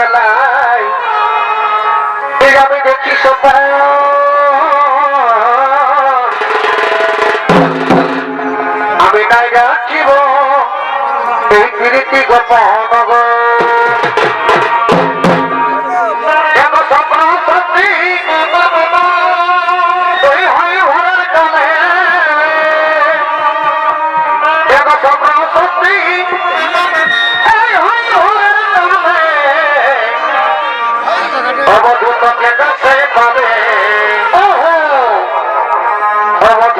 বেলায় আমি দেখি সোপায় আমি নাই রাখিব এই প্রীতি গোপাল নগর।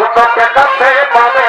তোমার কাছে পাবে।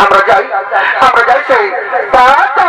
আমরা যাই আমরা যাই সেই তার